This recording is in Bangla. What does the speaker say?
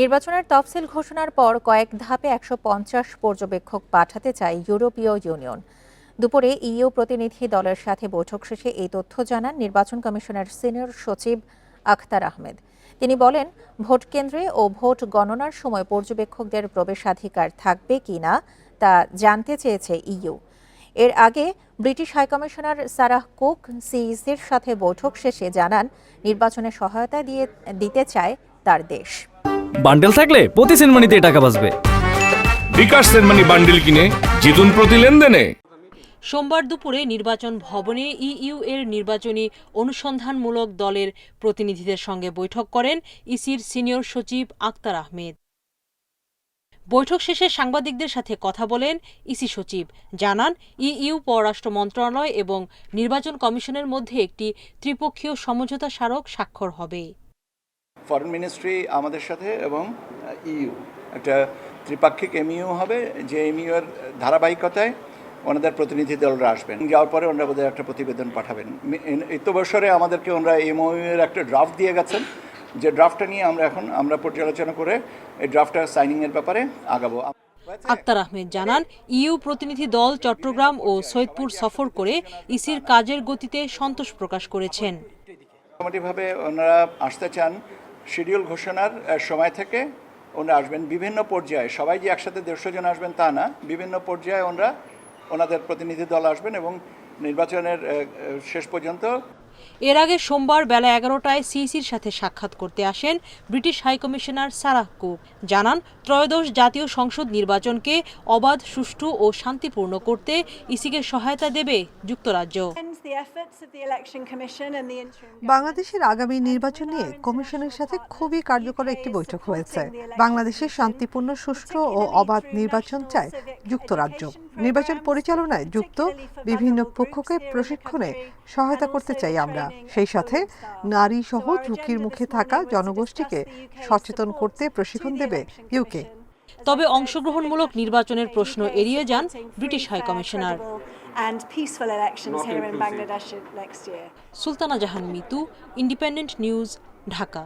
নির্বাচনের তফসিল ঘোষণার পর কয়েক ধাপে একশো পঞ্চাশ পর্যবেক্ষক পাঠাতে চায় ইউরোপীয় ইউনিয়ন। দুপুরে ইইউ প্রতিনিধি দলের সাথে বৈঠক শেষে এই তথ্য জানান নির্বাচন কমিশনের সিনিয়র সচিব আখতার আহমেদ। তিনি বলেন, ভোট কেন্দ্রে ও ভোট গণনার সময় পর্যবেক্ষকদের প্রবেশাধিকার থাকবে কিনা তা জানতে চেয়েছে ইইউ। এর আগে British high commissioner Sarah Cook সিইসির সাথে বৈঠক শেষে জানান, নির্বাচনে সহায়তা দিয়ে, দিতে চায় তার দেশ। বান্ডেল থাকলে প্রতি সেনমানিতে টাকা বাঁচবে। বিকাশ সেনমানি বান্ডিল কিনে জিতুন প্রতি লেনদেনে। সোমবার দুপুরে নির্বাচন ভবনে ইইউ এর নির্বাচনী অনুসন্ধানমূলক দলের প্রতিনিধিদের সঙ্গে বৈঠক করেন ইসির সিনিয়র সচিব আক্তার আহমেদ। বৈঠক শেষে সাংবাদিকদের সাথে কথা বলেন ইসি সচিব। জানান ইইউ পররাষ্ট্র মন্ত্রণালয় এবং নির্বাচন কমিশনের মধ্যে একটি ত্রিপক্ষীয় সমঝোতা স্মারক স্বাক্ষর হবে। ফরেন মিনিস্ট্রি আমাদের সাথে এবং ইউ একটা ত্রিপাক্ষিক এমইউ হবে যে এমইউ এর ধারাবাহিকতায় ওনাদের প্রতিনিধি দলরা আসবেন। যাওয়ার পরে ওনারা বোধহয় একটা প্রতিবেদন পাঠাবেন। বছরে আমাদেরকে ওনারা এমইউ এর একটা ড্রাফট দিয়ে গেছেন। যে ড্রাফটটা নিয়ে আমরা এখন আমরা পর্যালোচনা করে এই ড্রাফটটা সাইনিংয়ের ব্যাপারে আগাবো। আক্তার আহমেদ জানান ইউ প্রতিনিধি দল চট্টগ্রাম ও সৈয়দপুর সফর করে ইসির কাজের গতিতে সন্তোষ প্রকাশ করেছেন। মোটামুটিভাবে ওনারা আসতে চান শিডিউল ঘোষণার সময় থেকে ওনারা আসবেন বিভিন্ন পর্যায়ে। সবাই যে একসাথে দেড়শো জন আসবেন তা না। বিভিন্ন পর্যায়ে ওনারা ওনাদের প্রতিনিধি দল আসবেন এবং নির্বাচনের শেষ পর্যন্ত এর আগে সোমবার বেলা এগারোটায় সিইসির সাথে সাক্ষাৎ করতে আসেন ব্রিটিশ হাইকমিশনার সারাহ কুক। জানান, ত্রয়োদশ জাতীয় সংসদ নির্বাচনকে অবাধ, সুষ্ঠু ও শান্তিপূর্ণ করতে ইসিকে সহায়তা দেবে যুক্তরাজ্য। বাংলাদেশের আগামী নির্বাচন নিয়ে কমিশনের সাথে খুবই কার্যকর একটি বৈঠক হয়েছে। বাংলাদেশের শান্তিপূর্ণ সুষ্ঠু ও অবাধ নির্বাচন চায় যুক্তরাজ্য। নির্বাচন পরিচালনায় যুক্ত বিভিন্ন পক্ষকে প্রশিক্ষণে সহায়তা করতে চাই আমরা। সেই সাথে নারী সহ ঝুঁকির মুখে থাকা জনগোষ্ঠীকে সচেতন করতে প্রশিক্ষণ দেবে ইউকে তবে অংশগ্রহণমূলক নির্বাচনের প্রশ্ন এড়িয়ে যান British high commissioner. Sultana Jahan Mitu independent news Dhaka.